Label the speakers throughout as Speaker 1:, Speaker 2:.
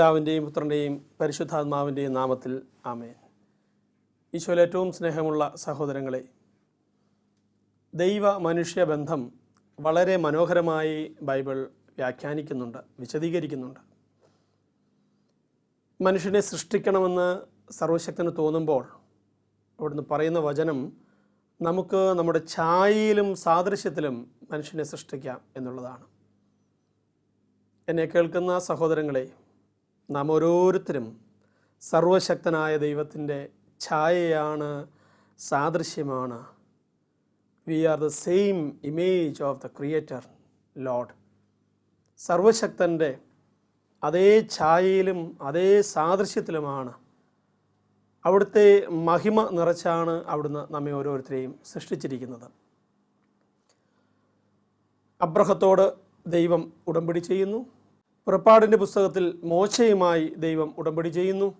Speaker 1: പിതാവിന്റെയും പുത്രന്റെയും പരിശുദ്ധാത്മാവിന്റെയും നാമത്തിൽ ആമേൻ. ഈശോയിൽ ഏറ്റവും സ്നേഹമുള്ള സഹോദരങ്ങളെ ദൈവ മനുഷ്യ ബന്ധം വളരെ മനോഹരമായി ബൈബിൾ വ്യാഖ്യാനിക്കുന്നുണ്ട് വിശദീകരിക്കുന്നുണ്ട്. മനുഷ്യനെ സൃഷ്ടിക്കണമെന്ന് സർവശക്തന് തോന്നുമ്പോൾ അവിടുന്ന് പറയുന്ന വചനം നമുക്ക് നമ്മുടെ ഛായയിലും സാദൃശ്യത്തിലും മനുഷ്യനെ സൃഷ്ടിക്കാം എന്നുള്ളതാണ്. എന്നെ കേൾക്കുന്ന സഹോദരങ്ങളെ നാം ഓരോരുത്തരും സർവശക്തനായ ദൈവത്തിന്റെ ഛായയാണ് സാദൃശ്യമാണ്. We are the same image of the creator lord സർവശക്തന്റെ അതേ ഛായയിലും അതേ സാദൃശ്യത്തിലുമാണ്. അവിടുത്തെ മഹിമ നിറച്ചാണ് അവിടുന്ന് നമ്മെ ഓരോരുത്തരെയും സൃഷ്ടിച്ചിരിക്കുന്നത്. അബ്രഹത്തോട് ദൈവം ഉടമ്പടി ചെയ്യുന്നു. പുറപ്പാടിന്റെ പുസ്തകത്തിൽ മോശയുമായി ദൈവം ഉടമ്പടി ചെയ്യുന്നു.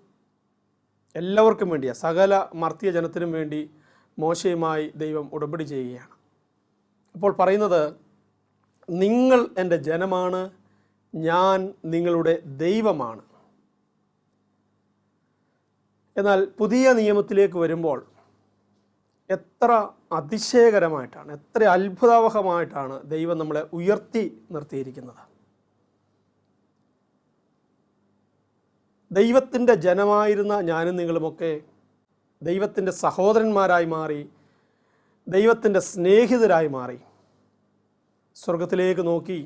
Speaker 1: എല്ലാവർക്കും വേണ്ടിയ സകല മർത്തിയ ജനത്തിനും വേണ്ടി മോശയുമായി ദൈവം ഉടമ്പടി ചെയ്യുകയാണ്. അപ്പോൾ പറയുന്നത് നിങ്ങൾ എന്റെ ജനമാണ് ഞാൻ നിങ്ങളുടെ ദൈവമാണ്. എന്നാൽ പുതിയ നിയമത്തിലേക്ക് വരുമ്പോൾ എത്ര അതിശയകരമായിട്ടാണ് എത്ര അത്ഭുതാവഹമായിട്ടാണ് ദൈവം നമ്മളെ ഉയർത്തി നിർത്തിയിരിക്കുന്നത്. ദൈവത്തിന്റെ ജനമായിരുന്ന ഞാനും നിങ്ങളുമൊക്കെ ദൈവത്തിന്റെ സഹോദരന്മാരായി മാറി ദൈവത്തിന്റെ സ്നേഹിതരായി മാറി. സ്വർഗത്തിലേക്ക് നോക്കി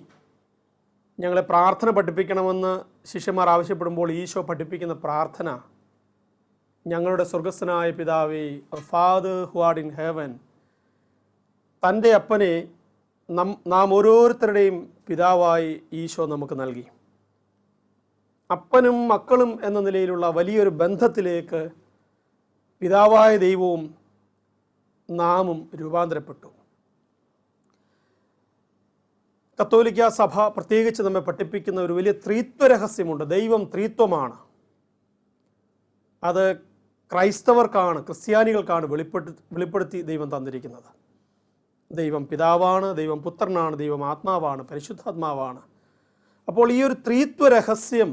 Speaker 1: ഞങ്ങളെ പ്രാർത്ഥന പഠിപ്പിക്കണമെന്ന് ശിഷ്യന്മാർ ആവശ്യപ്പെടുമ്പോൾ ഈശോ പഠിപ്പിക്കുന്ന പ്രാർത്ഥന ഞങ്ങളുടെ സ്വർഗസ്ഥനായ പിതാവേ father who art in heaven തന്റെ അപ്പനെ നാം ഓരോരുത്തരുടെയും പിതാവായി ഈശോ നമുക്ക് നൽകി. അപ്പനും മക്കളും എന്ന നിലയിലുള്ള വലിയൊരു ബന്ധത്തിലേക്ക് പിതാവായ ദൈവവും നാമും രൂപാന്തരപ്പെട്ടു. കത്തോലിക്ക സഭ പ്രത്യേകിച്ച് നമ്മെ പഠിപ്പിക്കുന്ന ഒരു വലിയ ത്രീത്വ രഹസ്യമുണ്ട് ദൈവം ത്രീത്വമാണ്. അത് ക്രൈസ്തവർക്കാണ് ക്രിസ്ത്യാനികൾക്കാണ് വെളിപ്പെടു വെളിപ്പെടുത്തി ദൈവം തന്നിരിക്കുന്നത്. ദൈവം പിതാവാണ് ദൈവം പുത്രനാണ് ദൈവം ആത്മാവാണ് പരിശുദ്ധാത്മാവാണ്. അപ്പോൾ ഈ ഒരു ത്രീത്വ രഹസ്യം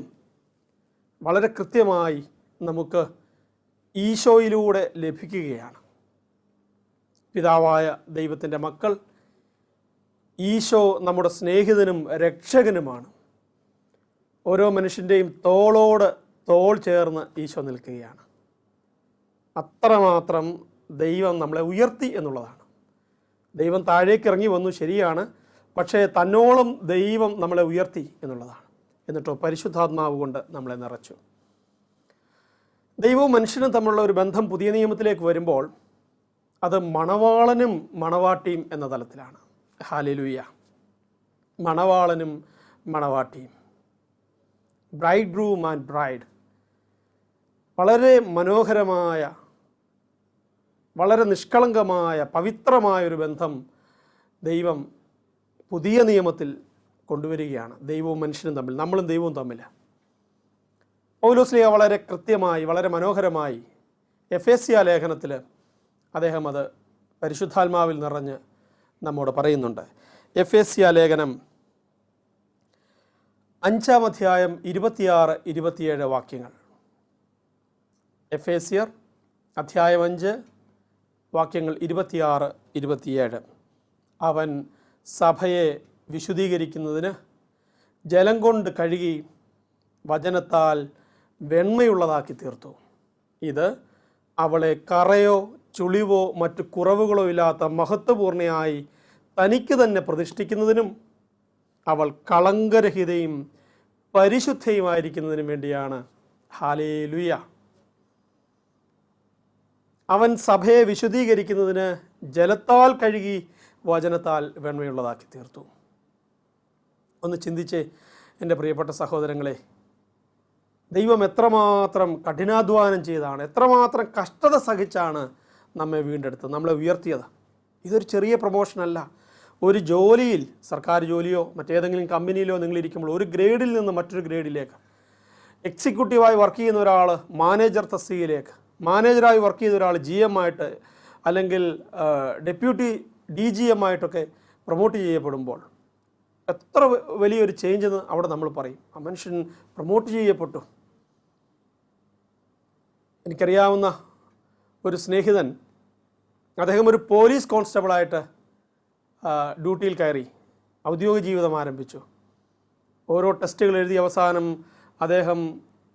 Speaker 1: വളരെ കൃത്യമായി നമുക്ക് ഈശോയിലൂടെ ലഭിക്കുകയാണ്. പിതാവായ ദൈവത്തിന്റെ മക്കൾ ഈശോ നമ്മുടെ സ്നേഹിതനും രക്ഷകനുമാണ്. ഓരോ മനുഷ്യന്റെയും തോളോട് തോൾ ചേർന്ന് ഈശോ നിൽക്കുകയാണ്. അത്രമാത്രം ദൈവം നമ്മളെ ഉയർത്തി എന്നുള്ളതാണ്. ദൈവം താഴേക്ക് ഇറങ്ങി വന്നു ശരിയാണ് പക്ഷേ തന്നോളം ദൈവം നമ്മളെ ഉയർത്തി എന്നുള്ളതാണ്. എന്നിട്ടോ പരിശുദ്ധാത്മാവ് കൊണ്ട് നമ്മളെ നിറച്ചു. ദൈവവും മനുഷ്യനും തമ്മിലുള്ള ഒരു ബന്ധം പുതിയ നിയമത്തിലേക്ക് വരുമ്പോൾ അത് മണവാളനും മണവാട്ടിയും എന്ന തലത്തിലാണ്. ഹാലിലുയ്യ മണവാളനും മണവാട്ടിയും. ബ്രൈഡ് ഗ്രൂം ആൻഡ് ബ്രൈഡ് വളരെ മനോഹരമായ വളരെ നിഷ്കളങ്കമായ പവിത്രമായ ഒരു ബന്ധം ദൈവം പുതിയ നിയമത്തിൽ കൊണ്ടുവരികയാണ്. ദൈവവും മനുഷ്യനും തമ്മിൽ. നമ്മളും ദൈവവും തമ്മിൽ പൗലോസ്ലിയ വളരെ കൃത്യമായി വളരെ മനോഹരമായി എഫ് എസ് സി ലേഖനത്തിൽ അദ്ദേഹം അത് പരിശുദ്ധാത്മാവിൽ നിറഞ്ഞ് നമ്മോട് പറയുന്നുണ്ട്. എഫ് എസ് സി ലേഖനം അഞ്ചാം അധ്യായം ഇരുപത്തിയാറ് ഇരുപത്തിയേഴ് വാക്യങ്ങൾ. എഫ് എസിയർ അധ്യായം അഞ്ച് വാക്യങ്ങൾ ഇരുപത്തിയാറ് ഇരുപത്തിയേഴ്. അവൻ സഭയെ വിശുദ്ധീകരിക്കുന്നതിന് ജലം കൊണ്ട് കഴുകി വചനത്താൽ വെണ്മയുള്ളതാക്കി തീർത്തു. ഇത് അവളെ കറയോ ചുളിവോ മറ്റു കുറവുകളോ ഇല്ലാത്ത മഹത്വപൂർണയായി തനിക്ക് തന്നെ പ്രതിഷ്ഠിക്കുന്നതിനും അവൾ കളങ്കരഹിതയും പരിശുദ്ധയുമായിരിക്കുന്നതിനും വേണ്ടിയാണ്. ഹാലേ ലുയ അവൻ സഭയെ വിശുദ്ധീകരിക്കുന്നതിന് ജലത്താൽ കഴുകി വചനത്താൽ വെണ്മയുള്ളതാക്കി തീർത്തു. ഒന്ന് ചിന്തിച്ച് എന്റെ പ്രിയപ്പെട്ട സഹോദരങ്ങളെ. ദൈവം എത്രമാത്രം കഠിനാധ്വാനം ചെയ്താണ് എത്രമാത്രം കഷ്ടത സഹിച്ചാണ് നമ്മെ വീണ്ടെടുത്തത് നമ്മളെ ഉയർത്തിയത്. ഇതൊരു ചെറിയ പ്രൊമോഷനല്ല ഒരു ജോലിയിൽ സർക്കാർ ജോലിയോ മറ്റേതെങ്കിലും കമ്പനിയിലോ നിങ്ങൾ ഇരിക്കുമ്പോൾ ഒരു ഗ്രേഡിൽ നിന്ന് മറ്റൊരു ഗ്രേഡിലേക്ക് എക്സിക്യൂട്ടീവായി വർക്ക് ചെയ്യുന്ന ഒരാൾ മാനേജർ തസ്തികയിലേക്ക്. മാനേജറായി വർക്ക് ചെയ്യുന്ന ഒരാൾ ജി എം ആയിട്ട് അല്ലെങ്കിൽ ഡെപ്യൂട്ടി ഡി ജി എം ആയിട്ടൊക്കെ പ്രൊമോട്ട് ചെയ്യപ്പെടുമ്പോൾ എത്ര വലിയൊരു ചേഞ്ച് എന്ന് അവിടെ നമ്മൾ പറയും. ആ മനുഷ്യൻ പ്രൊമോട്ട് ചെയ്യപ്പെട്ടു. എനിക്കറിയാവുന്ന ഒരു സ്നേഹിതൻ അദ്ദേഹം ഒരു പോലീസ് കോൺസ്റ്റബിളായിട്ട് ഡ്യൂട്ടിയിൽ കയറി ഔദ്യോഗിക ജീവിതം ആരംഭിച്ചു. ഓരോ ടെസ്റ്റുകൾ എഴുതി അവസാനം അദ്ദേഹം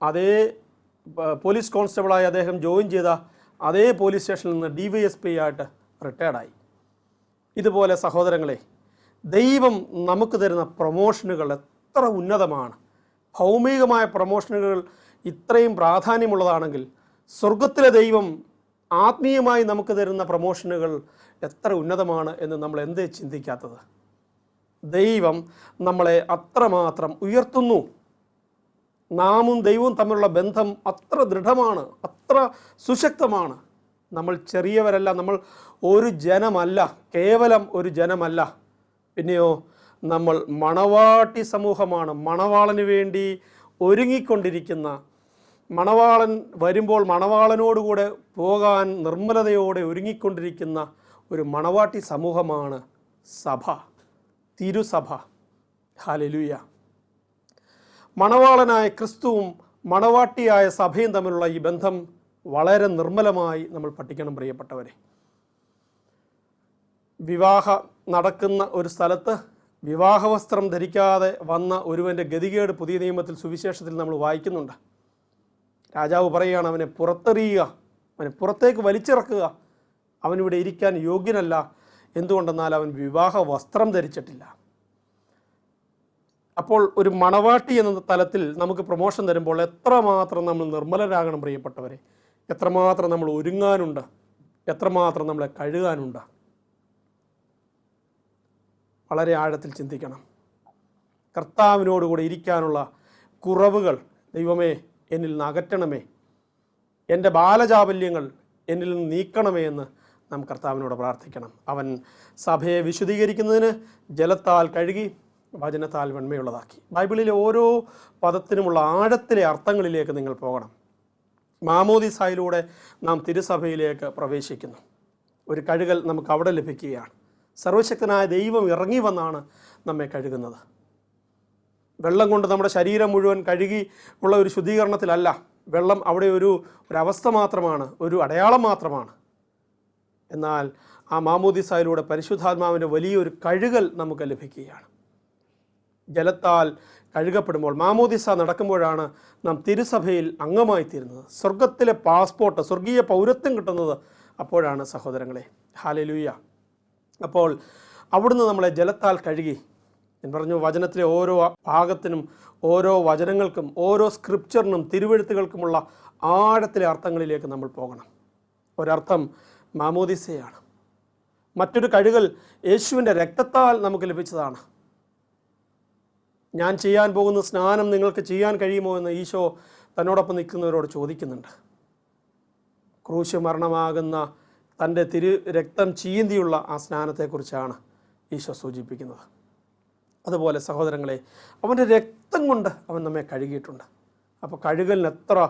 Speaker 1: അതേ പോലീസ് കോൺസ്റ്റബിളായി അദ്ദേഹം ജോയിൻ ചെയ്ത അതേ പോലീസ് സ്റ്റേഷനിൽ നിന്ന് ഡി വൈ എസ് പി ആയിട്ട് റിട്ടയർഡായി ഇതുപോലെ സഹോദരങ്ങളെ ദൈവം നമുക്ക് തരുന്ന പ്രൊമോഷനുകൾ എത്ര ഉന്നതമാണ്. ഭൗമികമായ പ്രൊമോഷനുകൾ ഇത്രയും പ്രാധാന്യമുള്ളതാണെങ്കിൽ സ്വർഗത്തിലെ ദൈവം ആത്മീയമായി നമുക്ക് തരുന്ന പ്രൊമോഷനുകൾ എത്ര ഉന്നതമാണ് എന്ന് നമ്മൾ എന്തേ ചിന്തിക്കാത്തത്? ദൈവം നമ്മളെ അത്രമാത്രം ഉയർത്തുന്നു. നാമും ദൈവവും തമ്മിലുള്ള ബന്ധം അത്ര ദൃഢമാണ് അത്ര സുശക്തമാണ്. നമ്മൾ ചെറിയവരല്ല നമ്മൾ ഒരു ജനമല്ല കേവലം ഒരു ജനമല്ല. പിന്നെയോ നമ്മൾ മണവാട്ടി സമൂഹമാണ്. മണവാളന് വേണ്ടി ഒരുങ്ങിക്കൊണ്ടിരിക്കുന്ന മണവാളൻ വരുമ്പോൾ മണവാളനോടുകൂടെ പോകാൻ നിർമ്മലതയോടെ ഒരുങ്ങിക്കൊണ്ടിരിക്കുന്ന ഒരു മണവാട്ടി സമൂഹമാണ് സഭ. തിരുസഭ. ഹാലലുയ മണവാളനായ ക്രിസ്തുവും മണവാട്ടിയായ സഭയും തമ്മിലുള്ള ഈ ബന്ധം വളരെ നിർമ്മലമായി നമ്മൾ പഠിക്കണം പ്രിയപ്പെട്ടവരെ. വിവാഹ നടക്കുന്ന ഒരു സ്ഥലത്ത് വിവാഹവസ്ത്രം ധരിക്കാതെ വന്ന ഒരുവന്റെ ഗതികേട് പുതിയ നിയമത്തിൽ സുവിശേഷത്തിൽ നമ്മൾ വായിക്കുന്നുണ്ട്. രാജാവ് പറയുകയാണ് അവനെ പുറത്തെറിയുക അവനെ പുറത്തേക്ക് വലിച്ചിറക്കുക അവനിവിടെ ഇരിക്കാൻ യോഗ്യനല്ല. എന്തുകൊണ്ടെന്നാൽ അവൻ വിവാഹ വസ്ത്രം ധരിച്ചിട്ടില്ല. അപ്പോൾ ഒരു മണവാട്ടി എന്ന തലത്തിൽ നമുക്ക് പ്രൊമോഷൻ തരുമ്പോൾ എത്രമാത്രം നമ്മൾ നിർമ്മലരാകണം പ്രിയപ്പെട്ടവരെ? എത്രമാത്രം നമ്മൾ ഒരുങ്ങാനുണ്ട്? എത്രമാത്രം നമ്മളെ കഴുകാനുണ്ട്? വളരെ ആഴത്തിൽ ചിന്തിക്കണം. കർത്താവിനോടുകൂടി ഇരിക്കാനുള്ള കുറവുകൾ ദൈവമേ എന്നിൽ നിന്ന് അകറ്റണമേ. എന്റെ ബാലചാബല്യങ്ങൾ എന്നിൽ നിന്ന് നീക്കണമേ എന്ന് നാം കർത്താവിനോട് പ്രാർത്ഥിക്കണം. അവൻ സഭയെ വിശദീകരിക്കുന്നതിന് ജലത്താൽ കഴുകി വചനത്താൽ വെണ്മയുള്ളതാക്കി. ബൈബിളിലെ ഓരോ പദത്തിനുമുള്ള ആഴത്തിലെ അർത്ഥങ്ങളിലേക്ക് നിങ്ങൾ പോകണം. മാമോദിസായിലൂടെ നാം തിരുസഭയിലേക്ക് പ്രവേശിക്കുന്നു. ഒരു കഴുകൽ നമുക്ക് അവിടെ ലഭിക്കുകയാണ്. സർവശക്തനായ ദൈവം ഇറങ്ങി വന്നാണ് നമ്മെ കഴുകുന്നത്. വെള്ളം കൊണ്ട് നമ്മുടെ ശരീരം മുഴുവൻ കഴുകി ഉള്ള ഒരു ശുദ്ധീകരണത്തിലല്ല വെള്ളം അവിടെ ഒരു ഒരവസ്ഥ മാത്രമാണ് ഒരു അടയാളം മാത്രമാണ്. എന്നാൽ ആ മാമോദിസായിലൂടെ പരിശുദ്ധാത്മാവിന്റെ വലിയൊരു കഴുകൽ നമുക്ക് ലഭിക്കുകയാണ്. ജലത്താൽ കഴുകപ്പെടുമ്പോൾ മാമോദിസ നടക്കുമ്പോഴാണ് നാം തിരുസഭയിൽ അംഗമായി തീരുന്നത് സ്വർഗത്തിലെ പാസ്പോർട്ട് സ്വർഗീയ പൗരത്വം കിട്ടുന്നത് അപ്പോഴാണ് സഹോദരങ്ങളെ. ഹാലലൂയ. അപ്പോൾ അവിടുന്ന് നമ്മളെ ജലത്താൽ കഴുകി. ഞാൻ പറഞ്ഞു വചനത്തിലെ ഓരോ ഭാഗത്തിനും ഓരോ വചനങ്ങൾക്കും ഓരോ സ്ക്രിപ്ചറിനും തിരുവെഴുത്തുകൾക്കുമുള്ള ആഴത്തിലെ അർത്ഥങ്ങളിലേക്ക് നമ്മൾ പോകണം. ഒരർത്ഥം മാമോദിസയാണ്. മറ്റൊരു കഴുകൽ യേശുവിന്റെ രക്തത്താൽ നമുക്ക് ലഭിച്ചതാണ്. ഞാൻ ചെയ്യാൻ പോകുന്ന സ്നാനം നിങ്ങൾക്ക് ചെയ്യാൻ കഴിയുമോ എന്ന് ഈശോ തന്നോടൊപ്പം നിൽക്കുന്നവരോട് ചോദിക്കുന്നുണ്ട്. ക്രൂശ് മരണമാകുന്ന തന്റെ തിരു രക്തം ചീന്തിയുള്ള ആ സ്നാനത്തെക്കുറിച്ചാണ് ഈശോ സൂചിപ്പിക്കുന്നത്. അതുപോലെ സഹോദരങ്ങളെ അവന്റെ രക്തം കൊണ്ട് അവൻ നമ്മെ കഴുകിയിട്ടുണ്ട്. അപ്പോൾ കഴുകലിന് എത്ര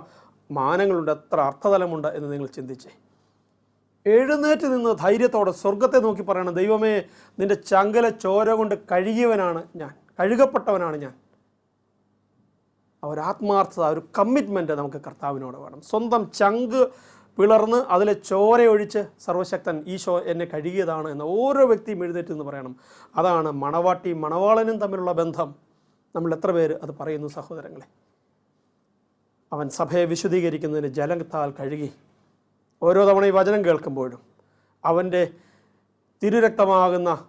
Speaker 1: മാനങ്ങളുണ്ട് എത്ര അർത്ഥതലമുണ്ട് എന്ന് നിങ്ങൾ ചിന്തിച്ചേ. എഴുന്നേറ്റ് നിന്ന് ധൈര്യത്തോടെ സ്വർഗത്തെ നോക്കി പറയണം ദൈവമേ നിന്റെ ചങ്കല ചോര കൊണ്ട് കഴുകിയവനാണ് ഞാൻ കഴുകപ്പെട്ടവനാണ് ഞാൻ. ആ ഒരു ആത്മാർത്ഥത ഒരു കമ്മിറ്റ്മെന്റ് നമുക്ക് കർത്താവിനോട് വേണം. സ്വന്തം ചങ്ക് പിളർന്ന് അതിലെ ചോരയൊഴിച്ച് സർവശക്തൻ ഈശോ എന്നെ കഴുകിയതാണ് എന്ന് ഓരോ വ്യക്തിയും എഴുന്നേറ്റ് എന്ന് പറയണം. അതാണ് മണവാട്ടി മണവാളനും തമ്മിലുള്ള ബന്ധം. നമ്മൾ എത്ര പേര് അത് പറയുന്നു സഹോദരങ്ങളെ? അവൻ സഭയെ വിശുദ്ധീകരിക്കുന്നതിന് ജലത്താൽ കഴുകി. ഓരോ തവണ ഈ വചനം കേൾക്കുമ്പോഴും അവന്റെ തിരുരക്തമാകുന്ന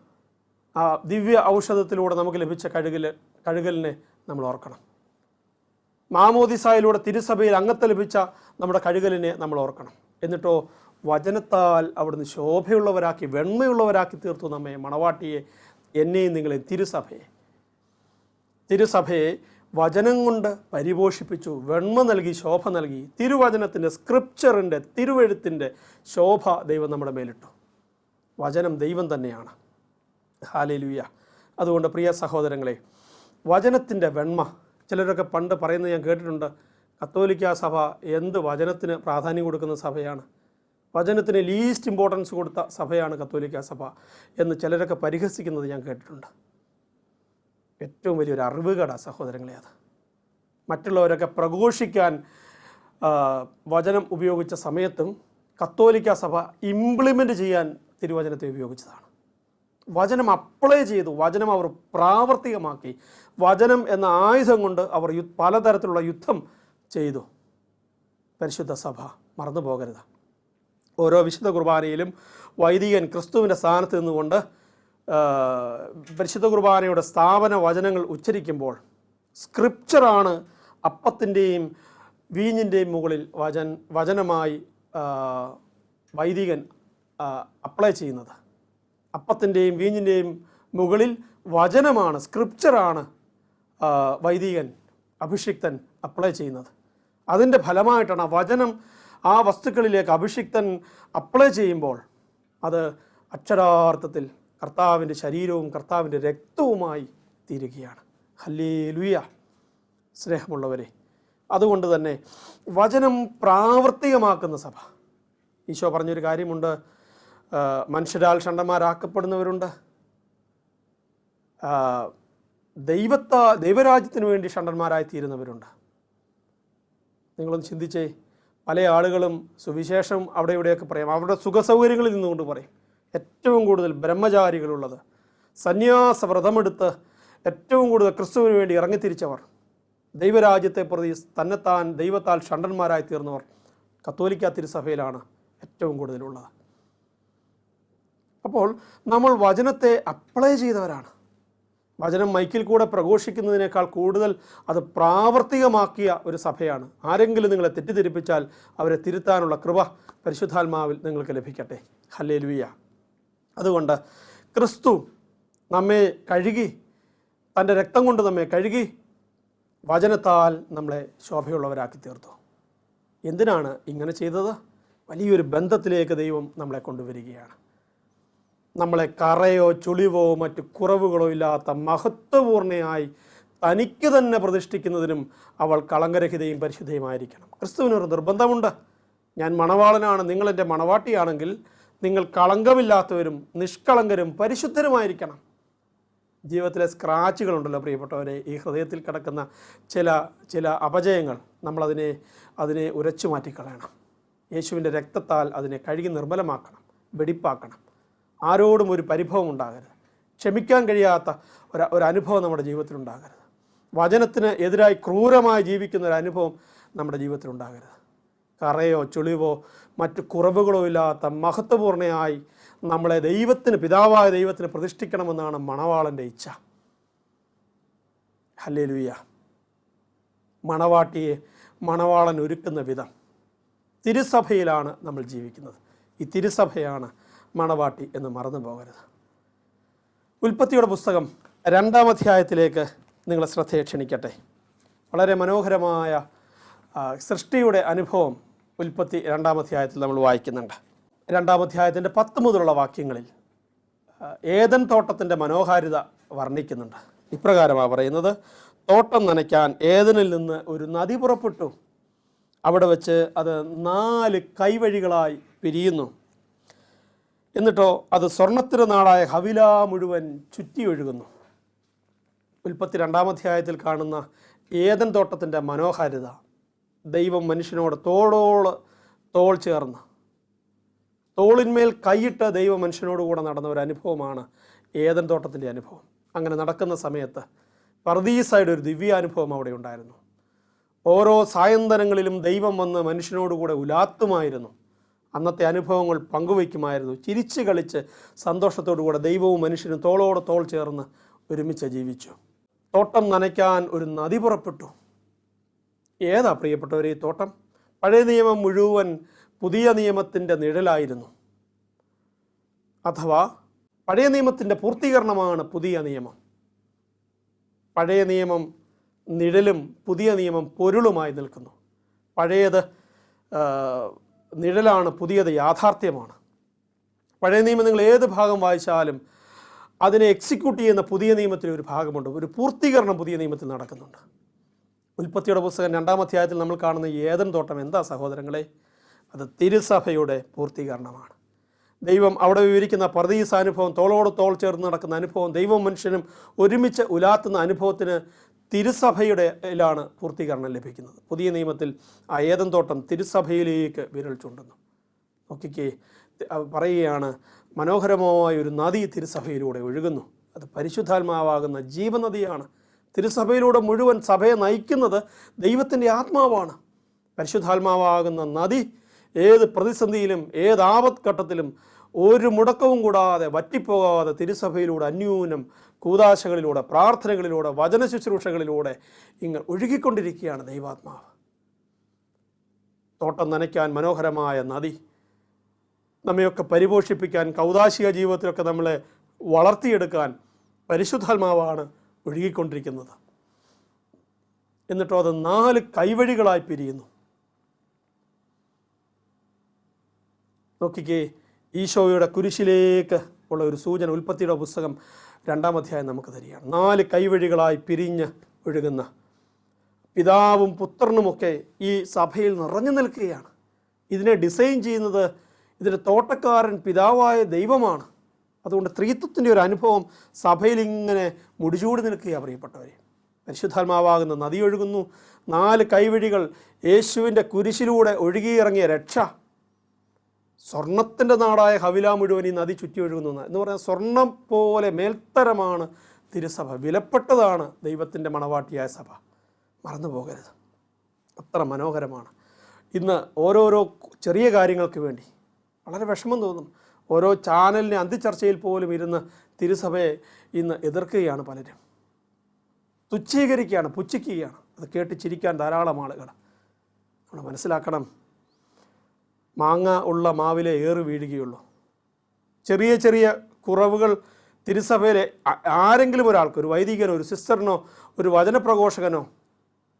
Speaker 1: ആ ദിവ്യ ഔഷധത്തിലൂടെ നമുക്ക് ലഭിച്ച കഴുകൽ കഴുകലിനെ നമ്മൾ ഓർക്കണം. മാമോദിസായിലൂടെ തിരുസഭയിൽ അംഗത്തെ ലഭിച്ച നമ്മുടെ കഴുകലിനെ നമ്മൾ ഓർക്കണം. എന്നിട്ടോ വചനത്താൽ അവിടുന്ന് ശോഭയുള്ളവരാക്കി വെണ്മയുള്ളവരാക്കി തീർത്തു നമ്മെ മണവാട്ടിയെ എന്നെയും നിങ്ങളെ തിരുസഭയെ. തിരുസഭയെ വചനം കൊണ്ട് പരിപോഷിപ്പിച്ചു വെണ്മ നൽകി ശോഭ നൽകി തിരുവചനത്തിന്റെ സ്ക്രിപ്ചറിന്റെ തിരുവെഴുത്തിന്റെ ശോഭ ദൈവം നമ്മുടെ മേലിട്ടു. വചനം ദൈവം തന്നെയാണ്. ഹാലേലുയ്യ അതുകൊണ്ട് പ്രിയ സഹോദരങ്ങളെ വചനത്തിന്റെ വെണ്മ ചിലരൊക്കെ പണ്ട് പറയുന്നത് ഞാൻ കേട്ടിട്ടുണ്ട് കത്തോലിക്ക സഭ എന്ത് വചനത്തിന് പ്രാധാന്യം കൊടുക്കുന്ന സഭയാണ്? വചനത്തിന് ലീസ്റ്റ് ഇമ്പോർട്ടൻസ് കൊടുത്ത സഭയാണ് കത്തോലിക്ക സഭ എന്ന് ചിലരൊക്കെ പരിഹസിക്കുന്നത് ഞാൻ കേട്ടിട്ടുണ്ട്. ഏറ്റവും വലിയൊരു അറിവുകട സഹോദരങ്ങളെ അത്. മറ്റുള്ളവരൊക്കെ പ്രഘോഷിക്കാൻ വചനം ഉപയോഗിച്ച സമയത്തും കത്തോലിക്ക സഭ ഇംപ്ലിമെന്റ് ചെയ്യാൻ തിരുവചനത്തെ ഉപയോഗിച്ചതാണ്. വചനം അപ്ലൈ ചെയ്തു വചനം അവർ പ്രാവർത്തികമാക്കി. വചനം എന്ന ആയുധം കൊണ്ട് അവർ പലതരത്തിലുള്ള യുദ്ധം ചെയ്തു. പരിശുദ്ധ സഭ മറന്നു പോകരുത്. ഓരോ വിശുദ്ധ കുർബാനയിലും വൈദികൻ ക്രിസ്തുവിന്റെ സ്ഥാനത്ത് നിന്നുകൊണ്ട് പരിശുദ്ധ കുർബാനയുടെ സ്ഥാപന വചനങ്ങൾ ഉച്ചരിക്കുമ്പോൾ സ്ക്രിപ്ചറാണ് അപ്പത്തിന്റെയും വീഞ്ഞിന്റെയും മുകളിൽ വചൻ വചനമായി വൈദികൻ അപ്ലൈ ചെയ്യുന്നത്. അപ്പത്തിന്റെയും വീഞ്ഞിന്റെയും മുകളിൽ വചനമാണ് സ്ക്രിപ്ചറാണ് വൈദികൻ അഭിഷിക്തൻ അപ്ലൈ ചെയ്യുന്നത്. അതിന്റെ ഫലമായിട്ടാണ് ആ വചനം ആ വസ്തുക്കളിലേക്ക് അഭിഷിക്തൻ അപ്ലൈ ചെയ്യുമ്പോൾ അത് അക്ഷരാർത്ഥത്തിൽ കർത്താവിന്റെ ശരീരവും കർത്താവിന്റെ രക്തവുമായി തീരുകയാണ്. ഹല്ലേ ലുയ സ്നേഹമുള്ളവരെ. അതുകൊണ്ട് തന്നെ വചനം പ്രാവർത്തികമാക്കുന്ന സഭ. ഈശോ പറഞ്ഞൊരു കാര്യമുണ്ട് മനുഷ്യരാൽ ഷണ്ടന്മാരാക്കപ്പെടുന്നവരുണ്ട് ദൈവത്ത ദൈവരാജ്യത്തിന് വേണ്ടി ഷണ്ടന്മാരായി തീരുന്നവരുണ്ട് നിങ്ങളൊന്ന് ചിന്തിച്ചേ പല ആളുകളും സുവിശേഷം അവിടെ ഇവിടെയൊക്കെ പറയാം. അവരുടെ സുഖസൗകര്യങ്ങളിൽ നിന്നുകൊണ്ട് പറയും. ഏറ്റവും കൂടുതൽ ബ്രഹ്മചാരികളുള്ളത് സന്യാസ വ്രതമെടുത്ത് ഏറ്റവും കൂടുതൽ ക്രിസ്തുവിന് വേണ്ടി ഇറങ്ങിത്തിരിച്ചവർ ദൈവരാജ്യത്തെ പ്രതി തന്നെത്താൻ ദൈവത്താൽ ഷണ്ടന്മാരായി തീർന്നവർ കത്തോലിക്ക തിരുസഭയിലാണ് ഏറ്റവും കൂടുതലുള്ളത്. അപ്പോൾ നമ്മൾ വചനത്തെ അപ്ലൈ ചെയ്തവരാണ്. വചനം മൈക്കിൽ കൂടെ പ്രഘോഷിക്കുന്നതിനേക്കാൾ കൂടുതൽ അത് പ്രാവർത്തികമാക്കിയ ഒരു സഭയാണ്. ആരെങ്കിലും നിങ്ങളെ തെറ്റിദ്ധരിപ്പിച്ചാൽ അവരെ തിരുത്താനുള്ള കൃപ പരിശുദ്ധാത്മാവിൽ നിങ്ങൾക്ക് ലഭിക്കട്ടെ. ഹല്ലേ അതുകൊണ്ട് ക്രിസ്തു നമ്മെ കഴുകി തന്റെ രക്തം കൊണ്ട് നമ്മെ കഴുകി വചനത്താൽ നമ്മളെ ശോഭയുള്ളവരാക്കി തീർത്തു. എന്തിനാണ് ഇങ്ങനെ ചെയ്തത്? വലിയൊരു ബന്ധത്തിലേക്ക് ദൈവം നമ്മളെ കൊണ്ടുവരികയാണ്. നമ്മളെ കറയോ ചുളിവോ മറ്റ് കുറവുകളോ ഇല്ലാത്ത മഹത്വപൂർണയായി തനിക്ക് തന്നെ പ്രതിഷ്ഠിക്കുന്നതിനും അവൾ കളങ്കരഹിതയും പരിശുദ്ധയുമായിരിക്കണം. ക്രിസ്തുവിനൊരു നിർബന്ധമുണ്ട്. ഞാൻ മണവാളനാണ് നിങ്ങൾ എന്റെ മണവാട്ടിയാണെങ്കിൽ നിങ്ങൾ കളങ്കമില്ലാത്തവരും നിഷ്കളങ്കരും പരിശുദ്ധരുമായിരിക്കണം. ജീവിതത്തിലെ സ്ക്രാച്ചുകളുണ്ടല്ലോ പ്രിയപ്പെട്ടവരെ ഈ ഹൃദയത്തിൽ കിടക്കുന്ന ചില ചില അപജയങ്ങൾ നമ്മളതിനെ അതിനെ ഉരച്ചു മാറ്റിക്കളയണം. യേശുവിന്റെ രക്തത്താൽ അതിനെ കഴുകി നിർമ്മലമാക്കണം വെടിപ്പാക്കണം. ആരോടും ഒരു പരിഭവം ഉണ്ടാകരുത്. ക്ഷമിക്കാൻ കഴിയാത്ത ഒരു ഒരു അനുഭവം നമ്മുടെ ജീവിതത്തിൽ ഉണ്ടാകരുത്. വചനത്തിന് എതിരായി ക്രൂരമായി ജീവിക്കുന്ന ഒരു അനുഭവം നമ്മുടെ ജീവിതത്തിൽ ഉണ്ടാകരുത്. കറയോ ചുളിവോ മറ്റു കുറവുകളോ ഇല്ലാത്ത മഹത്വപൂർണയായി നമ്മളെ ദൈവത്തിന് പിതാവായ ദൈവത്തിന് പ്രതിഷ്ഠിക്കണമെന്നാണ് മണവാളന്റെ ഇച്ഛ. ഹല്ലേലൂയ. മണവാട്ടിയെ മണവാളൻ ഒരുക്കുന്ന വിധം തിരുസഭയിലാണ് നമ്മൾ ജീവിക്കുന്നത്. ഈ തിരുസഭയാണ് മണവാട്ടി എന്ന് മറന്നു പോകരുത്. ഉൽപ്പത്തിയുടെ പുസ്തകം രണ്ടാം അധ്യായത്തിലേക്ക് നിങ്ങൾ ശ്രദ്ധയെ ക്ഷണിക്കട്ടെ. വളരെ മനോഹരമായ സൃഷ്ടിയുടെ അനുഭവം ഉൽപ്പത്തി രണ്ടാം അധ്യായത്തിൽ നമ്മൾ വായിക്കുന്നുണ്ട്. രണ്ടാം അധ്യായത്തിന്റെ പത്ത് മുതലുള്ള വാക്യങ്ങളിൽ ഏതൻ തോട്ടത്തിന്റെ മനോഹാരിത വർണിക്കുന്നുണ്ട്. ഇപ്രകാരമാണ് പറയുന്നത് തോട്ടം നനയ്ക്കാൻ ഏതനിൽ നിന്ന് ഒരു നദി പുറപ്പെട്ടു. അവിടെ വെച്ച് അത് നാല് കൈവഴികളായി പിരിയുന്നു. എന്നിട്ടോ അത് സ്വർണത്തിന്റെ നാടായ ഹവില മുഴുവൻ ചുറ്റി ഒഴുകുന്നു. ഉൽപ്പത്തി രണ്ടാം അധ്യായത്തിൽ കാണുന്ന ഏതൻ തോട്ടത്തിന്റെ മനോഹാരിത ദൈവം മനുഷ്യനോട് തോളോട് തോൾ ചേർന്ന്. തോളിന്മേൽ കൈയിട്ട് ദൈവ മനുഷ്യനോട് കൂടെ നടന്ന ഒരു അനുഭവമാണ് ഏതൻ തോട്ടത്തിന്റെ അനുഭവം. അങ്ങനെ നടക്കുന്ന സമയത്ത് പർദീസായുടെ ഒരു ദിവ്യാനുഭവം അവിടെ ഉണ്ടായിരുന്നു. ഓരോ സായന്തനങ്ങളിലും ദൈവം വന്ന് മനുഷ്യനോടുകൂടെ ഉലാത്തുമായിരുന്നു. അന്നത്തെ അനുഭവങ്ങൾ പങ്കുവയ്ക്കുമായിരുന്നു. ചിരിച്ച് കളിച്ച് സന്തോഷത്തോടുകൂടെ ദൈവവും മനുഷ്യനും തോളോട് തോൾ ചേർന്ന് ഒരുമിച്ച് ജീവിച്ചു. തോട്ടം നനയ്ക്കാൻ ഒരു നദി പുറപ്പെട്ടു. ഏതാ പ്രിയപ്പെട്ടവരെ ഈ തോട്ടം? പഴയ നിയമം മുഴുവൻ പുതിയ നിയമത്തിന്റെ നിഴലായിരുന്നു. അഥവാ പഴയ നിയമത്തിന്റെ പൂർത്തീകരണമാണ് പുതിയ നിയമം. പഴയ നിയമം നിഴലും പുതിയ നിയമം പൊരുളുമായി നിൽക്കുന്നു. പഴയത് നിഴലാണ് പുതിയത് യാഥാർത്ഥ്യമാണ്. പഴയ നിയമം നിങ്ങൾ ഏത് ഭാഗം വായിച്ചാലും അതിനെ എക്സിക്യൂട്ട് ചെയ്യുന്ന പുതിയ നിയമത്തിലെ ഒരു ഭാഗമുണ്ട്. ഒരു പൂർത്തീകരണം പുതിയ നിയമത്തിൽ നടക്കുന്നുണ്ട്. ഉൽപ്പത്തിയുടെ പുസ്തകം രണ്ടാം അധ്യായത്തിൽ നമ്മൾ കാണുന്ന ഏതൻ തോട്ടം എന്താ സഹോദരങ്ങളെ? അത് തിരുസഭയുടെ പൂർത്തീകരണമാണ്. ദൈവം അവിടെ വിവരിക്കുന്ന പർദീസ് അനുഭവം തോളോട് തോൾ ചേർന്ന് നടക്കുന്ന അനുഭവം ദൈവവും മനുഷ്യനും ഒരുമിച്ച് ഉലാത്തുന്ന അനുഭവത്തിന് തിരുസഭയുടെ ലാണ് പൂർത്തീകരണം ലഭിക്കുന്നത്. പുതിയ നിയമത്തിൽ ആ ഏതൻ തോട്ടം തിരുസഭയിലേക്ക് വിരൽ ചൂണ്ടുന്നു. നോക്കിക്കേ പറയുകയാണ് മനോഹരമായ ഒരു നദി തിരുസഭയിലൂടെ ഒഴുകുന്നു. അത് പരിശുദ്ധാത്മാവാകുന്ന ജീവനദിയാണ്. തിരുസഭയിലൂടെ മുഴുവൻ സഭയെ നയിക്കുന്നത് ദൈവത്തിന്റെ ആത്മാവാണ്. പരിശുദ്ധാത്മാവാകുന്ന നദി ഏത് പ്രതിസന്ധിയിലും ഏത് ആപത്ഘട്ടത്തിലും ഒരു മുടക്കവും കൂടാതെ വറ്റിപ്പോകാതെ തിരുസഭയിലൂടെ അന്യൂനം കൂതാശകളിലൂടെ പ്രാർത്ഥനകളിലൂടെ വചന ശുശ്രൂഷകളിലൂടെ നിങ്ങൾ ഒഴുകിക്കൊണ്ടിരിക്കുകയാണ് ദൈവാത്മാവ്. തോട്ടം നനയ്ക്കാൻ മനോഹരമായ നദി നമ്മയൊക്കെ പരിപോഷിപ്പിക്കാൻ കൗതാശിക ജീവിതത്തിലൊക്കെ നമ്മളെ വളർത്തിയെടുക്കാൻ പരിശുദ്ധാത്മാവാണ് ഒഴുകിക്കൊണ്ടിരിക്കുന്നത്. എന്നിട്ടോ അത് നാല് കൈവഴികളായി പിരിയുന്നു. നോക്കിക്കേ ഈശോയുടെ കുരിശിലേക്ക് ഉള്ള ഒരു സൂചന ഉൽപ്പത്തിയുടെ പുസ്തകം രണ്ടാം അധ്യായം നമുക്ക് തരികയാണ്. നാല് കൈവഴികളായി പിരിഞ്ഞ് ഒഴുകുന്ന പിതാവും പുത്രനുമൊക്കെ ഈ സഭയിൽ നിറഞ്ഞു നിൽക്കുകയാണ്. ഇതിനെ ഡിസൈൻ ചെയ്യുന്നത് ഇതിന്റെ തോട്ടക്കാരൻ പിതാവായ ദൈവമാണ്. അതുകൊണ്ട് ത്രീത്വത്തിന്റെ ഒരു അനുഭവം സഭയിൽ ഇങ്ങനെ മുടിചൂടി നിൽക്കുക പ്രിയപ്പെട്ടവരെ. പരിശുദ്ധാത്മാവാകുന്ന നദി ഒഴുകുന്നു. നാല് കൈവഴികൾ യേശുവിന്റെ കുരിശിലൂടെ ഒഴുകിയിറങ്ങിയ രക്ഷ സ്വർണത്തിന്റെ നാടായ ഹവില മുഴുവൻ ഈ നദി ചുറ്റി ഒഴുകുന്നു എന്ന് പറഞ്ഞാൽ സ്വർണം പോലെ മേൽത്തരമാണ് തിരുസഭ. വിലപ്പെട്ടതാണ് ദൈവത്തിന്റെ മണവാട്ടിയായ സഭ. മറന്നു പോകരുത്. അത്ര മനോഹരമാണ്. ഇന്ന് ഓരോരോ ചെറിയ കാര്യങ്ങൾക്ക് വേണ്ടി വളരെ വിഷമം തോന്നും. ഓരോ ചാനലിനെ അന്തിച്ചർച്ചയിൽ പോലും ഇരുന്ന് തിരുസഭയെ ഇന്ന് എതിർക്കുകയാണ് പലരും. തുച്ഛീകരിക്കുകയാണ് പുച്ഛിക്കുകയാണ്. അത് കേട്ട് ചിരിക്കാൻ ധാരാളം ആളുകൾ. നമ്മൾ മനസ്സിലാക്കണം മാങ്ങ ഉള്ള മാവിലെ ഏറ് വീഴുകയുള്ളൂ. ചെറിയ ചെറിയ കുറവുകൾ തിരുസഭയിലെ ആരെങ്കിലും ഒരാൾക്ക് ഒരു വൈദികനോ ഒരു സിസ്റ്ററിനോ ഒരു വചനപ്രഘോഷകനോ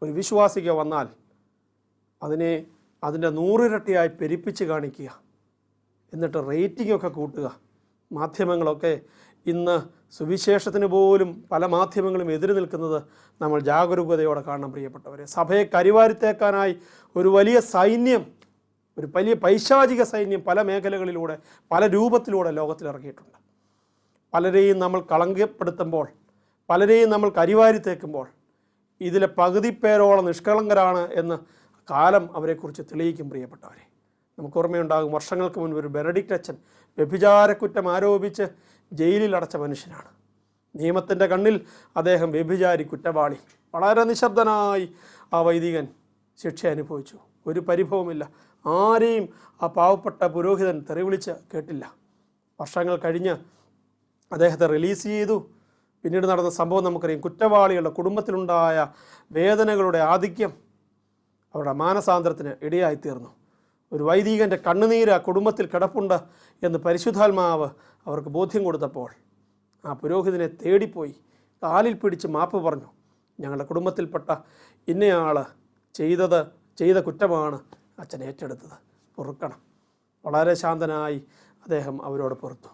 Speaker 1: ഒരു വിശ്വാസിക്കോ വന്നാൽ അതിനെ അതിന്റെ നൂറിരട്ടിയായി പെരുപ്പിച്ച് കാണിക്കുക. എന്നിട്ട് റേറ്റിംഗ് ഒക്കെ കൂട്ടുക. മാധ്യമങ്ങളൊക്കെ ഇന്ന് സുവിശേഷത്തിന് പോലും പല മാധ്യമങ്ങളും എതിര് നിൽക്കുന്നത് നമ്മൾ ജാഗരൂകതയോടെ കാണണം പ്രിയപ്പെട്ടവരെ. സഭയെ കരിവാരിത്തേക്കാനായി ഒരു വലിയ സൈന്യം ഒരു വലിയ പൈശാചിക സൈന്യം പല മേഖലകളിലൂടെ പല രൂപത്തിലൂടെ ലോകത്തിലിറങ്ങിയിട്ടുണ്ട്. പലരെയും നമ്മൾ കളങ്കപ്പെടുത്തുമ്പോൾ പലരെയും നമ്മൾ കരിവാരി തേക്കുമ്പോൾ ഇതിലെ പകുതി പേരോളം നിഷ്കളങ്കരാണ് എന്ന് കാലം അവരെക്കുറിച്ച് തെളിയിക്കും പ്രിയപ്പെട്ടവരെ. നമുക്ക് ഓർമ്മയുണ്ടാകും വർഷങ്ങൾക്ക് മുൻപ് ഒരു ബെനഡിക്റ്റ് അച്ഛൻ വ്യഭിചാരക്കുറ്റം ആരോപിച്ച് ജയിലിൽ അടച്ച മനുഷ്യനാണ്. നിയമത്തിന്റെ കണ്ണിൽ അദ്ദേഹം വ്യഭിചാരി കുറ്റവാളി. വളരെ നിശബ്ദനായി ആ വൈദികൻ ശിക്ഷ അനുഭവിച്ചു. ഒരു പരിഭവമില്ല ആരെയും ആ പാവപ്പെട്ട പുരോഹിതൻ തെറിവിളിച്ച് കേട്ടില്ല. വർഷങ്ങൾ കഴിഞ്ഞ് അദ്ദേഹത്തെ റിലീസ് ചെയ്തു. പിന്നീട് നടന്ന സംഭവം നമുക്കറിയാം. കുറ്റവാളികളുടെ കുടുംബത്തിലുണ്ടായ വേദനകളുടെ ആധിക്യം അവരുടെ മാനസാന്തരത്തിന് ഇടയായിത്തീർന്നു. ഒരു വൈദികന്റെ കണ്ണുനീര് ആ കുടുംബത്തിൽ കിടപ്പുണ്ട് എന്ന് പരിശുദ്ധാത്മാവ് അവർക്ക് ബോധ്യം കൊടുത്തപ്പോൾ ആ പുരോഹിതനെ തേടിപ്പോയി. കാലിൽ പിടിച്ച് മാപ്പ് പറഞ്ഞു ഞങ്ങളുടെ കുടുംബത്തിൽപ്പെട്ട ഇന്നയാൾ ചെയ്തത് ചെയ്ത കുറ്റമാണ്. അച്ഛൻ ഏറ്റെടുത്തത്. പൊറുക്കണം. വളരെ ശാന്തനായി അദ്ദേഹം അവരോട് പൊറുത്തു.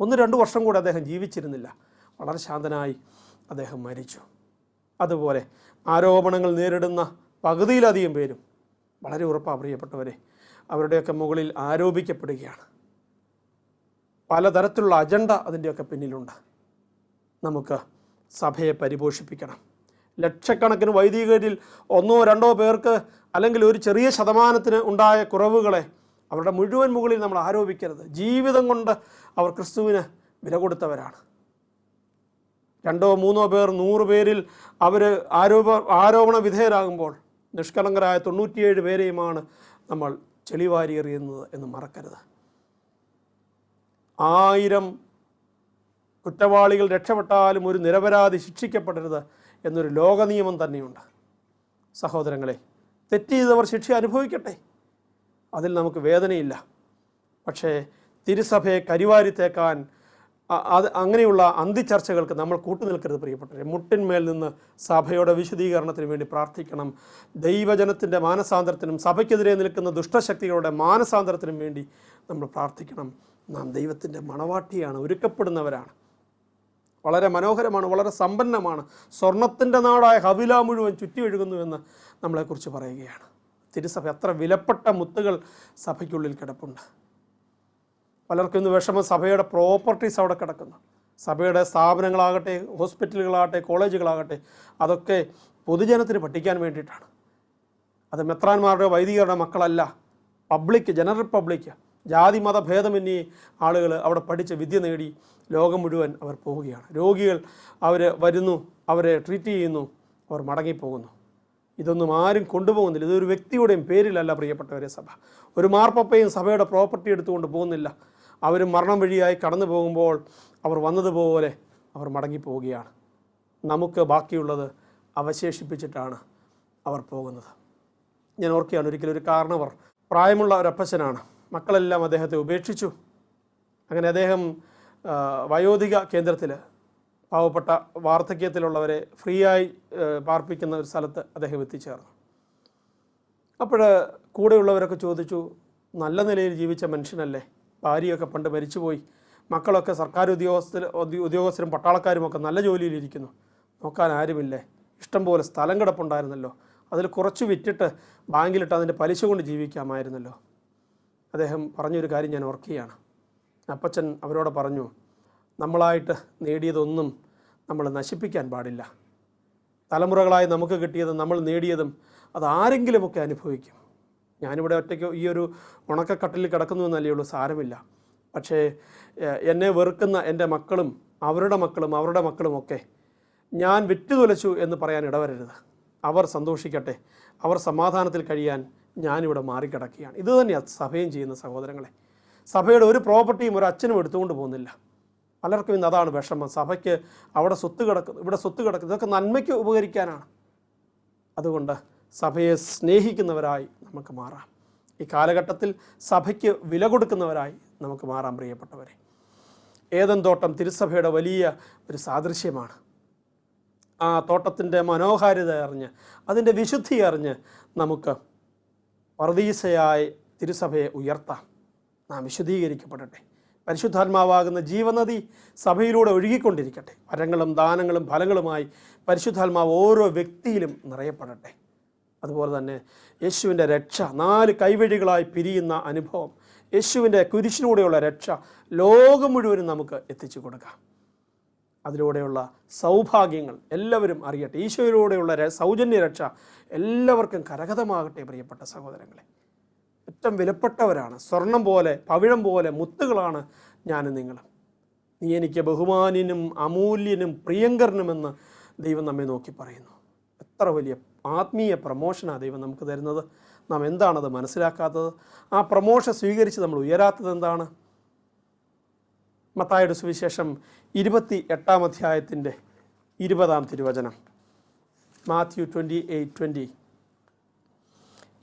Speaker 1: ഒന്ന് രണ്ട് വർഷം കൂടെ അദ്ദേഹം ജീവിച്ചിരുന്നില്ല. വളരെ ശാന്തനായി അദ്ദേഹം മരിച്ചു. അതുപോലെ ആരോപണങ്ങൾ നേരിടുന്ന പകുതിയിലധികം പേരും വളരെ ഉറപ്പാണ് പ്രിയപ്പെട്ടവരെ അവരുടെയൊക്കെ മുകളിൽ ആരോപിക്കപ്പെടുകയാണ്. പലതരത്തിലുള്ള അജണ്ട അതിന്റെയൊക്കെ പിന്നിലുണ്ട്. നമുക്ക് സഭയെ പരിപോഷിപ്പിക്കണം. ലക്ഷക്കണക്കിന് വൈദികരിൽ ഒന്നോ രണ്ടോ പേർക്ക് അല്ലെങ്കിൽ ഒരു ചെറിയ ശതമാനത്തിന് ഉണ്ടായ കുറവുകളെ അവരുടെ മുഴുവൻ മുകളിൽ നമ്മൾ ആരോപിക്കരുത്. ജീവിതം കൊണ്ട് അവർ ക്രിസ്തുവിന് വില കൊടുത്തവരാണ്. രണ്ടോ മൂന്നോ പേർ നൂറ് പേരിൽ അവർ ആരോപ ആരോപണ വിധേയരാകുമ്പോൾ നിഷ്കളങ്കരായ തൊണ്ണൂറ്റിയേഴ് പേരെയുമാണ് നമ്മൾ ചെളിവാരി എറിയുന്നത് എന്ന് മറക്കരുത്. ആയിരം കുറ്റവാളികൾ രക്ഷപ്പെട്ടാലും ഒരു നിരപരാധി ശിക്ഷിക്കപ്പെടരുത്. എന്നൊരു ലോക നിയമം തന്നെയുണ്ട്. സഹോദരങ്ങളെ തെറ്റ് ചെയ്തവർ ശിക്ഷ അനുഭവിക്കട്ടെ. അതിൽ നമുക്ക് വേദനയില്ല. പക്ഷേ തിരുസഭയെ കരിവാരിത്തേക്കാൻ തേക്കാൻ അത് അങ്ങനെയുള്ള അന്തിച്ചർച്ചകൾക്ക് നമ്മൾ കൂട്ടുനിൽക്കരുത് പ്രിയപ്പെട്ടവരെ. മുട്ടിന്മേൽ നിന്ന് സഭയുടെ വിശദീകരണത്തിന് വേണ്ടി പ്രാർത്ഥിക്കണം. ദൈവജനത്തിന്റെ മാനസാന്തരത്തിനും സഭയ്ക്കെതിരെ നിൽക്കുന്ന ദുഷ്ടശക്തികളുടെ മാനസാന്തരത്തിനും വേണ്ടി നമ്മൾ പ്രാർത്ഥിക്കണം. നാം ദൈവത്തിന്റെ മണവാട്ടിയാണ് ഒരുക്കപ്പെടുന്നവരാണ്. വളരെ മനോഹരമാണ് വളരെ സമ്പന്നമാണ്. സ്വർണത്തിന്റെ നാടായ ഹവില മുഴുവൻ ചുറ്റി ഒഴുകുന്നുവെന്ന് നമ്മളെക്കുറിച്ച് പറയുകയാണ്. തിരുസഭ എത്ര വിലപ്പെട്ട മുത്തുകൾ സഭയ്ക്കുള്ളിൽ കിടപ്പുണ്ട്. പലർക്കും ഇന്ന് വിഷമം സഭയുടെ പ്രോപ്പർട്ടീസ് അവിടെ കിടക്കുന്നു. സഭയുടെ സ്ഥാപനങ്ങളാകട്ടെ ഹോസ്പിറ്റലുകളാകട്ടെ കോളേജുകളാകട്ടെ അതൊക്കെ പൊതുജനത്തിന് പഠിക്കാൻ വേണ്ടിയിട്ടാണ്. അത് മെത്രാന്മാരുടെ വൈദികരുടെ മക്കളല്ല പബ്ലിക് ജനറൽ പബ്ലിക് ജാതി മത ഭേദമന്യേ ആളുകൾ അവിടെ പഠിച്ച് വിദ്യ നേടി ലോകം മുഴുവൻ അവർ പോവുകയാണ്. രോഗികൾ അവർ വരുന്നു അവരെ ട്രീറ്റ് ചെയ്യുന്നു അവർ മടങ്ങിപ്പോകുന്നു. ഇതൊന്നും ആരും കൊണ്ടുപോകുന്നില്ല. ഇതൊരു വ്യക്തിയുടെയും പേരിലല്ല പ്രിയപ്പെട്ടവരെ സഭ. ഒരു മാർപ്പപ്പയും സഭയുടെ പ്രോപ്പർട്ടി എടുത്തുകൊണ്ട് പോകുന്നില്ല. അവർ മരണം വഴിയായി കടന്നു പോകുമ്പോൾ അവർ വന്നതുപോലെ അവർ മടങ്ങിപ്പോവുകയാണ്. നമുക്ക് ബാക്കിയുള്ളത് അവശേഷിപ്പിച്ചിട്ടാണ് അവർ പോകുന്നത്. ഞാൻ ഓർക്കുകയാണ് ഒരിക്കലും ഒരു കാരണവർ പ്രായമുള്ള ഒരു അപ്പച്ചനാണ്. മക്കളെല്ലാം അദ്ദേഹത്തെ ഉപേക്ഷിച്ചു. അങ്ങനെ അദ്ദേഹം വയോധിക കേന്ദ്രത്തിൽ പാവപ്പെട്ട വാർദ്ധക്യത്തിലുള്ളവരെ ഫ്രീ ആയി പാർപ്പിക്കുന്ന ഒരു സ്ഥലത്ത് അദ്ദേഹം എത്തിച്ചേർന്നു. അപ്പോൾ കൂടെയുള്ളവരൊക്കെ ചോദിച്ചു നല്ല നിലയിൽ ജീവിച്ച മനുഷ്യനല്ലേ? ഭാര്യയൊക്കെ പണ്ട് മരിച്ചുപോയി. മക്കളൊക്കെ സർക്കാർ ഉദ്യോഗസ്ഥർ ഉദ്യോ- ഉദ്യോഗസ്ഥരും പട്ടാളക്കാരുമൊക്കെ നല്ല ജോലിയിലിരിക്കുന്നു നോക്കാൻ ആരുമില്ലേ? ഇഷ്ടംപോലെ സ്ഥലം കിടപ്പുണ്ടായിരുന്നല്ലോ. അതിൽ കുറച്ച് വിറ്റിട്ട് ബാങ്കിലിട്ട് അതിന്റെ പലിശ കൊണ്ട് ജീവിക്കാമായിരുന്നല്ലോ. അദ്ദേഹം പറഞ്ഞൊരു കാര്യം ഞാൻ ഓർക്കുകയാണ്. അപ്പച്ചൻ അവരോട് പറഞ്ഞു നമ്മളായിട്ട് നേടിയതൊന്നും നമ്മൾ നശിപ്പിക്കാൻ പാടില്ല. തലമുറകളായി നമുക്ക് കിട്ടിയതും നമ്മൾ നേടിയതും അത് ആരെങ്കിലുമൊക്കെ അനുഭവിക്കും. ഞാനിവിടെ ഒറ്റയ്ക്ക് ഈ ഒരു ഉണക്കക്കട്ടിൽ കിടക്കുന്നു എന്നല്ലേ ഉള്ളൂ സാരമില്ല. പക്ഷേ എന്നെ വെറുക്കുന്ന എന്റെ മക്കളും അവരുടെ മക്കളും അവരുടെ മക്കളുമൊക്കെ ഞാൻ വിറ്റുതുലച്ചു എന്ന് പറയാൻ ഇടവരരുത്. അവർ സന്തോഷിക്കട്ടെ. അവർ സമാധാനത്തിൽ കഴിയാൻ ഞാനിവിടെ മാറിക്കിടക്കുകയാണ്. ഇത് തന്നെയാണ് സഭയും ചെയ്യുന്ന സഹോദരങ്ങളെ. സഭയുടെ ഒരു പ്രോപ്പർട്ടിയും ഒരു അച്ഛനും എടുത്തുകൊണ്ട് പോകുന്നില്ല. പലർക്കും ഇന്ന് അതാണ് വിഷമം. സഭയ്ക്ക് അവിടെ സ്വത്ത് കിടക്കുന്നു ഇവിടെ സ്വത്ത് കിടക്കുന്നു ഇതൊക്കെ നന്മയ്ക്ക് ഉപകരിക്കാനാണ്. അതുകൊണ്ട് സഭയെ സ്നേഹിക്കുന്നവരായി നമുക്ക് മാറാം. ഈ കാലഘട്ടത്തിൽ സഭയ്ക്ക് വില കൊടുക്കുന്നവരായി നമുക്ക് മാറാം പ്രിയപ്പെട്ടവരെ. ഏതൻ തോട്ടം തിരുസഭയുടെ വലിയ ഒരു സാദൃശ്യമാണ്. ആ തോട്ടത്തിന്റെ മനോഹാരിത അറിഞ്ഞ് അതിന്റെ വിശുദ്ധി അറിഞ്ഞ് നമുക്ക് പർദീസയായി തിരുസഭയെ ഉയർത്താം. നാം വിശദീകരിക്കപ്പെടട്ടെ. പരിശുദ്ധാത്മാവാകുന്ന ജീവനദി സഭയിലൂടെ ഒഴുകിക്കൊണ്ടിരിക്കട്ടെ. വരങ്ങളും ദാനങ്ങളും ഫലങ്ങളുമായി പരിശുദ്ധാത്മാവ് ഓരോ വ്യക്തിയിലും നിറയപ്പെടട്ടെ. അതുപോലെ തന്നെ യേശുവിന്റെ രക്ഷ നാല് കൈവഴികളായി പിരിയുന്ന അനുഭവം യേശുവിന്റെ കുരിശിലൂടെയുള്ള രക്ഷ ലോകം മുഴുവനും നമുക്ക് എത്തിച്ചു കൊടുക്കാം. അതിലൂടെയുള്ള സൗഭാഗ്യങ്ങൾ എല്ലാവരും അറിയട്ടെ. ഈശോയിലൂടെയുള്ള സൗജന്യ രക്ഷ എല്ലാവർക്കും കരഗതമാകട്ടെ പ്രിയപ്പെട്ട സഹോദരങ്ങളെ. ഏറ്റവും വിലപ്പെട്ടവരാണ്. സ്വർണം പോലെ പവിഴം പോലെ മുത്തുകളാണ് ഞാനും നിങ്ങളും. നീ എനിക്ക് ബഹുമാന്യനും അമൂല്യനും പ്രിയങ്കരനുമെന്ന് ദൈവം നമ്മെ നോക്കി പറയുന്നു. എത്ര വലിയ ആത്മീയ പ്രമോഷനാണ് ദൈവം നമുക്ക് തരുന്നത്. നാം എന്താണത് മനസ്സിലാക്കാത്തത്? ആ പ്രമോഷൻ സ്വീകരിച്ച് നമ്മൾ ഉയരാത്തത് എന്താണ്? മത്തായുടെ സുവിശേഷം ഇരുപത്തി എട്ടാം അധ്യായത്തിന്റെ ഇരുപതാം തിരുവചനം. Matthew twenty eight twenty.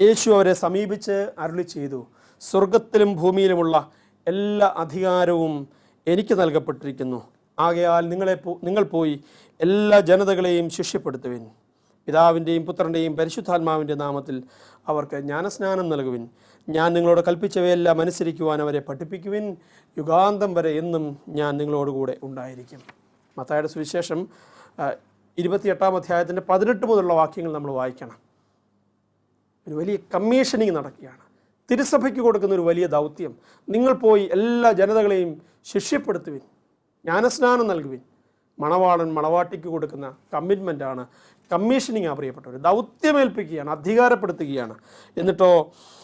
Speaker 1: യേശു അവരെ സമീപിച്ച് അരുളി ചെയ്തു സ്വർഗത്തിലും ഭൂമിയിലുമുള്ള എല്ലാ അധികാരവും എനിക്ക് നൽകപ്പെട്ടിരിക്കുന്നു. ആകയാൽ നിങ്ങളെ നിങ്ങൾ പോയി എല്ലാ ജനതകളെയും ശിഷ്യപ്പെടുത്തുവിൻ പിതാവിന്റെയും പുത്രന്റെയും പരിശുദ്ധാത്മാവിന്റെ നാമത്തിൽ അവർക്ക് ജ്ഞാനസ്നാനം നൽകുവിൻ. ഞാൻ നിങ്ങളോട് കൽപ്പിച്ചവയെല്ലാം അനുസരിക്കുവാൻ അവരെ പഠിപ്പിക്കുവിൻ. യുഗാന്തം വരെ എന്നും ഞാൻ നിങ്ങളോടുകൂടെ ഉണ്ടായിരിക്കും. മത്തായുടെ സുവിശേഷം ഇരുപത്തിയെട്ടാം അധ്യായത്തിന്റെ പതിനെട്ട് മുതലുള്ള വാക്യങ്ങൾ നമ്മൾ വായിക്കണം. ഒരു വലിയ കമ്മീഷനിങ് നടക്കുകയാണ്. തിരുസഭയ്ക്ക് കൊടുക്കുന്ന ഒരു വലിയ ദൗത്യം. നിങ്ങൾ പോയി എല്ലാ ജനതകളെയും ശിഷ്യപ്പെടുത്തുവിൻ. ജ്ഞാനസ്നാനം നൽകുവിൻ. മണവാളൻ മണവാട്ടിക്ക് കൊടുക്കുന്ന കമ്മിറ്റ്മെന്റാണ് കമ്മീഷനിങ് ആ പ്രിയപ്പെട്ടവർ ദൗത്യമേൽപ്പിക്കുകയാണ് അധികാരപ്പെടുത്തുകയാണ്. എന്നിട്ടോ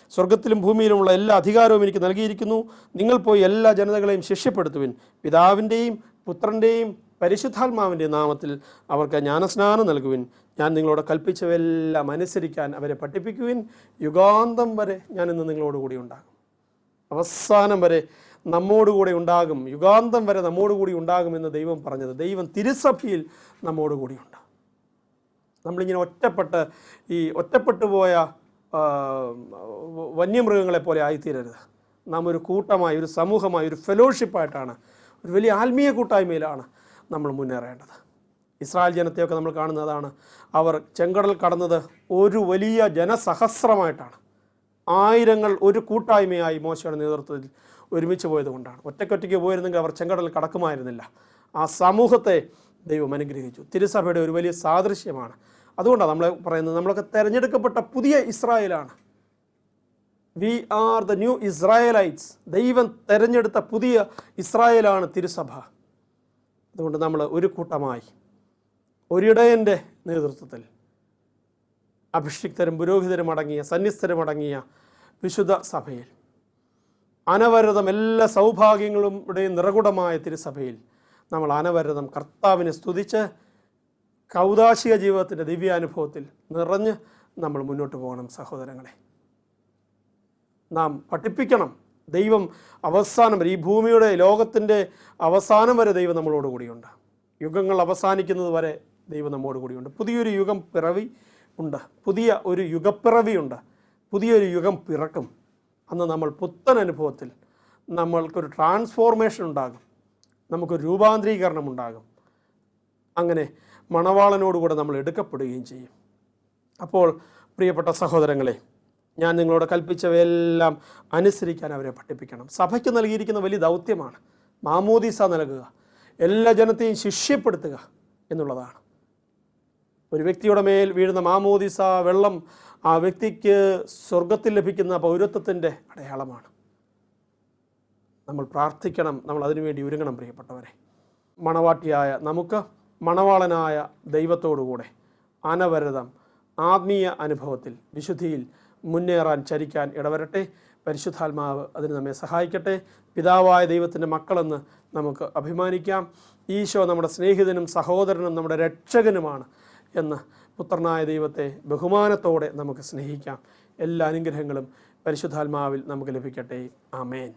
Speaker 1: സ്വർഗത്തിലും ഭൂമിയിലുമുള്ള എല്ലാ അധികാരവും എനിക്ക് നൽകിയിരിക്കുന്നു. നിങ്ങൾ പോയി എല്ലാ ജനതകളെയും ശിഷ്യപ്പെടുത്തുവിൻ. പിതാവിന്റെയും പുത്രന്റെയും പരിശുദ്ധാത്മാവിന്റെ നാമത്തിൽ അവർക്ക് ജ്ഞാനസ്നാനം നൽകുവിൻ. ഞാൻ നിങ്ങളോട് കൽപ്പിച്ചവയെല്ലാം അനുസരിക്കാൻ അവരെ പഠിപ്പിക്കുവിൻ. യുഗാന്തം വരെ ഞാൻ ഇന്ന് നിങ്ങളോട് കൂടി ഉണ്ടാകും. അവസാനം വരെ നമ്മോടുകൂടെ ഉണ്ടാകും. യുഗാന്തം വരെ നമ്മോടുകൂടി ഉണ്ടാകുമെന്ന് ദൈവം പറഞ്ഞത്. ദൈവം തിരുസഭയിൽ നമ്മോടുകൂടി ഉണ്ട് നമ്മളിങ്ങനെ ഒറ്റപ്പെട്ട് ഈ ഒറ്റപ്പെട്ടു പോയ വന്യമൃഗങ്ങളെ പോലെ ആയിത്തീരരുത്. നാം ഒരു കൂട്ടമായി ഒരു സമൂഹമായി ഒരു ഫെലോഷിപ്പായിട്ടാണ് ഒരു വലിയ ആത്മീയ കൂട്ടായ്മയിലാണ് നമ്മൾ മുന്നേറേണ്ടത്. ഇസ്രായേൽ ജനത്തെയൊക്കെ നമ്മൾ കാണുന്നതാണ് അവർ ചെങ്കടൽ കടന്നത് ഒരു വലിയ ജനസഹസ്രമായിട്ടാണ്. ആയിരങ്ങൾ ഒരു കൂട്ടായ്മയായി മോശയുടെ നേതൃത്വത്തിൽ ഒരുമിച്ച് പോയത് കൊണ്ടാണ് ഒറ്റയ്ക്കൊറ്റയ്ക്ക് പോയിരുന്നെങ്കിൽ അവർ ചെങ്കടൽ കടക്കുമായിരുന്നില്ല. ആ സമൂഹത്തെ ദൈവം അനുഗ്രഹിച്ചു. തിരുസഭയുടെ ഒരു വലിയ സാദൃശ്യമാണ്. അതുകൊണ്ടാണ് നമ്മൾ പറയുന്നത് നമ്മളൊക്കെ തിരഞ്ഞെടുക്കപ്പെട്ട പുതിയ ഇസ്രായേലാണ്. We are the new Israelites ദൈവം തിരഞ്ഞെടുത്ത പുതിയ ഇസ്രായേലാണ് തിരുസഭ. അതുകൊണ്ട് നമ്മൾ ഒരു കൂട്ടമായി ഒരിടയന്റെ നേതൃത്വത്തിൽ അഭിഷിക്തരും പുരോഹിതരും അടങ്ങിയ സന്യസ്തരും അടങ്ങിയ വിശുദ്ധ സഭയിൽ അനവരതം എല്ലാ സൗഭാഗ്യങ്ങളുടെയും നിറകുടമായ തിരുസഭയിൽ നമ്മൾ അനവരതം കർത്താവിനെ സ്തുതിച്ച് കൗതാശിക ജീവിതത്തിന്റെ ദിവ്യാനുഭവത്തിൽ നിറഞ്ഞ് നമ്മൾ മുന്നോട്ട് പോകണം സഹോദരങ്ങളെ. നാം പഠിപ്പിക്കണം ദൈവം അവസാനം വരെ ഈ ഭൂമിയുടെ ലോകത്തിന്റെ അവസാനം വരെ ദൈവം നമ്മളോട് കൂടിയുണ്ട്. യുഗങ്ങൾ അവസാനിക്കുന്നത് വരെ ദൈവം നമ്മോട് കൂടിയുണ്ട്. പുതിയൊരു യുഗം പിറവി ഉണ്ട്. പുതിയ ഒരു യുഗപ്പിറവിയുണ്ട് പുതിയൊരു യുഗം പിറക്കും. അന്ന് നമ്മൾ പുത്തൻ അനുഭവത്തിൽ നമ്മൾക്കൊരു ട്രാൻസ്ഫോർമേഷൻ ഉണ്ടാകും. നമുക്കൊരു രൂപാന്തരീകരണം ഉണ്ടാകും. അങ്ങനെ മണവാളനോടുകൂടെ നമ്മൾ എടുക്കപ്പെടുകയും ചെയ്യും. അപ്പോൾ പ്രിയപ്പെട്ട സഹോദരങ്ങളെ ഞാൻ നിങ്ങളോട് കൽപ്പിച്ചവയെല്ലാം അനുസരിക്കാൻ അവരെ പഠിപ്പിക്കണം. സഭയ്ക്ക് നൽകിയിരിക്കുന്ന വലിയ ദൗത്യമാണ് മാമോദീസ നൽകുക എല്ലാ ജനത്തെയും ശിഷ്യപ്പെടുത്തുക എന്നുള്ളതാണ്. ഒരു വ്യക്തിയുടെ മേൽ വീഴുന്ന മാമോദിസ വെള്ളം ആ വ്യക്തിക്ക് സ്വർഗത്തിൽ ലഭിക്കുന്ന പൗരത്വത്തിന്റെ അടയാളമാണ്. നമ്മൾ പ്രാർത്ഥിക്കണം നമ്മൾ അതിനുവേണ്ടി ഒരുങ്ങണം പ്രിയപ്പെട്ടവരെ. മണവാട്ടിയായ നമുക്ക് മണവാളനായ ദൈവത്തോടുകൂടെ അനവരതം ആത്മീയ അനുഭവത്തിൽ വിശുദ്ധിയിൽ മുന്നേറാൻ ചരിക്കാൻ ഇടവരട്ടെ. പരിശുദ്ധാത്മാവ് അതിന് നമ്മെ സഹായിക്കട്ടെ. പിതാവായ ദൈവത്തിന്റെ മക്കളെന്ന് നമുക്ക് അഭിമാനിക്കാം. ഈശോ നമ്മുടെ സ്നേഹിതനും സഹോദരനും നമ്മുടെ രക്ഷകനുമാണ് എന്ന് പുത്രനായ ദൈവത്തെ ബഹുമാനത്തോടെ നമുക്ക് സ്നേഹിക്കാം. എല്ലാ അനുഗ്രഹങ്ങളും പരിശുദ്ധാത്മാവിൽ നമുക്ക് ലഭിക്കട്ടെ. ആമേൻ.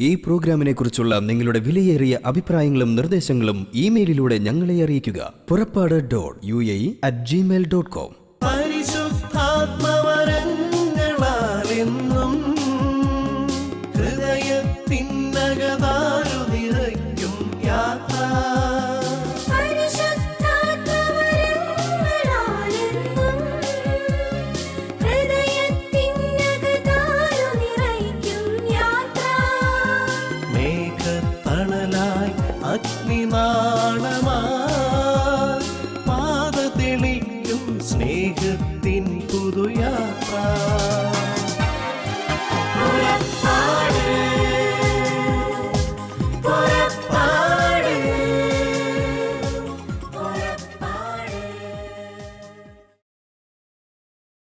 Speaker 2: ഈ പ്രോഗ്രാമിനെ കുറിച്ചുള്ള നിങ്ങളുടെ വിലയേറിയ അഭിപ്രായങ്ങളും നിർദ്ദേശങ്ങളും ഇമെയിലിലൂടെ ഞങ്ങളെ അറിയിക്കുക. Purappad dot U A at Gmail dot com